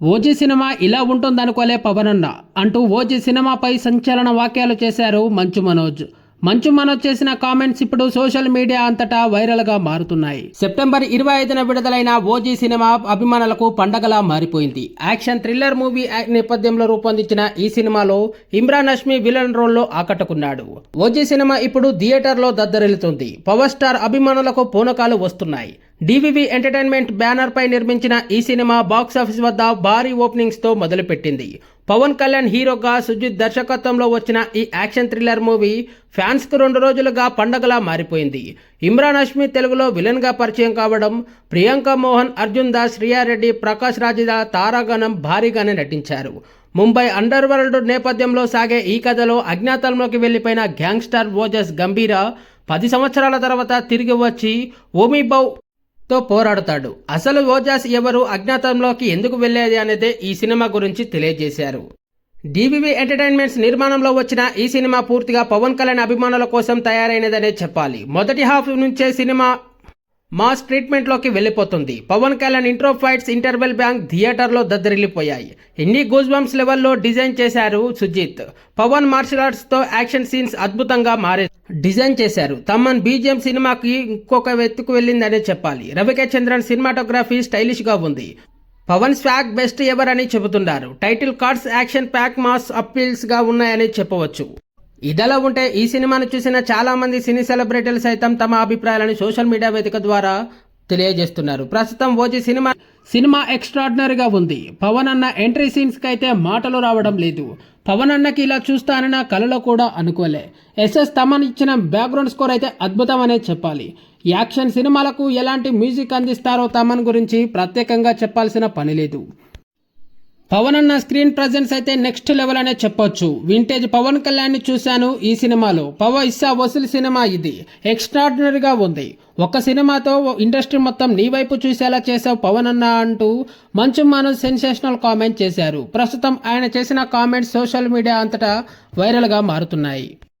OG cinema ఇలా ఉంటుందనుకోలే పవన్ అన్న అంటూ ఓజీ సినిమాపై సంచలన వాక్యాలు చేశారు మంచు మనోజ్. మంచు మనోజ్ చేసిన కామెంట్స్ ఇప్పుడు సోషల్ మీడియా అంతటా వైరల్గా మారుతున్నాయి. సెప్టెంబర్ ఇరవై ఐదున విడుదలైన ఓజీ సినిమా అభిమానులకు పండగలా మారిపోయింది. యాక్షన్ థ్రిల్లర్ మూవీ నేపథ్యంలో రూపొందించిన ఈ సినిమాలో ఇమ్రాన్ హష్మి విలన్ రోల్లో ఆకట్టుకున్నాడు. ఓజీ సినిమా ఇప్పుడు థియేటర్లో దద్దరిల్లుతుంది. పవర్ స్టార్ అభిమానులకు పూనకాలు వస్తున్నాయి. డివివి ఎంటర్టైన్మెంట్ బ్యానర్ పై నిర్మించిన ఈ సినిమా బాక్సాఫీస్ వద్ద భారీ ఓపెనింగ్స్తో మొదలుపెట్టింది. పవన్ కళ్యాణ్ హీరోగా సుజిత్ దర్శకత్వంలో వచ్చిన ఈ యాక్షన్ థ్రిల్లర్ మూవీ ఫ్యాన్స్కు రెండు రోజులుగా పండగలా మారిపోయింది. ఇమ్రాన్ హష్మి తెలుగులో విలన్గా పరిచయం కావడం ప్రియాంక మోహన్ అర్జున్ దాస్ శ్రియారెడ్డి ప్రకాష్ రాజిదా తారాగణం భారీగానే నటించారు. ముంబై అండర్ వరల్డ్ నేపథ్యంలో సాగే ఈ కథలో అజ్ఞాతంలోకి వెళ్ళిపోయిన గ్యాంగ్స్టర్ ఓజస్ గంభీర పది సంవత్సరాల తర్వాత తిరిగి వచ్చి ఓమీబౌ తో పోరాడుతాడు. అసలు ఓజాస్ ఎవరు? అజ్ఞాతంలోకి ఎందుకు వెళ్ళేది అనేది ఈ సినిమా గురించి తెలియజేశారు. డివివి ఎంటర్టైన్మెంట్స్ నిర్మాణంలో వచ్చిన ఈ సినిమా పూర్తిగా పవన్ కళ్యాణ్ అభిమానుల కోసం తయారైనదనే చెప్పాలి. మొదటి హాఫ్ నుంచే సినిమా మాస్ ట్రీట్మెంట్లోకి వెళ్ళిపోతుంది. Pawan Kalyan intro fights interval bang థియేటర్లో దద్దరిల్లిపోయాయి. ఎన్ని గూజ్బంప్స్ లెవెల్లో డిజైన్ చేశారు సుజిత్? పవన్ మార్షల్ ఆర్ట్స్తో యాక్షన్ సీన్స్ అద్భుతంగా మారే డిజైన్ చేశారు. తమ్మన్ బీజిఎం సినిమాకి ఇంకొక వెతుకు వెళ్ళిందనే చెప్పాలి. రవికే చంద్రన్ సినిమాటోగ్రఫీ స్టైలిష్గా ఉంది. పవన్ స్వాగ్ బెస్ట్ ఎవరని చెబుతున్నారు. Title cards action pack mass అప్పీల్స్గా ఉన్నాయని చెప్పవచ్చు. ఇదలా ఉంటే ఈ సినిమాను చూసిన చాలామంది సినీ సెలబ్రిటీలు సైతం తమ అభిప్రాయాలను సోషల్ మీడియా వేదిక ద్వారా తెలియజేస్తున్నారు. ప్రస్తుతం ఓజీ సినిమా సినిమా ఎక్స్ట్రాడినరీగా ఉంది. పవన్ అన్న ఎంట్రీ సీన్స్కి అయితే మాటలు రావడం లేదు. పవన్ అన్నకి ఇలా చూస్తానని నా కలలో కూడా అనుకోలే. ఎస్ఎస్ తమన్ ఇచ్చిన బ్యాక్గ్రౌండ్ స్కోర్ అయితే అద్భుతం అనే చెప్పాలి. యాక్షన్ సినిమాలకు ఎలాంటి మ్యూజిక్ అందిస్తారో తమన్ గురించి ప్రత్యేకంగా చెప్పాల్సిన పని లేదు. పవన్ అన్న స్క్రీన్ ప్రజెన్స్ అయితే నెక్స్ట్ లెవెల్ అనే చెప్పొచ్చు. వింటేజ్ పవన్ కళ్యాణ్ని చూశాను ఈ సినిమాలో. పవ ఇస్సా వసూలు సినిమా ఇది. ఎక్స్ట్రాడినరీగా ఉంది. ఒక సినిమాతో ఇండస్ట్రీ మొత్తం నీ వైపు చూసేలా చేసావు పవన్ అన్న అంటూ మంచు మనోజ్ సెన్సేషనల్ కామెంట్ చేశారు. ప్రస్తుతం ఆయన చేసిన కామెంట్స్ సోషల్ మీడియా అంతటా వైరల్గా మారుతున్నాయి.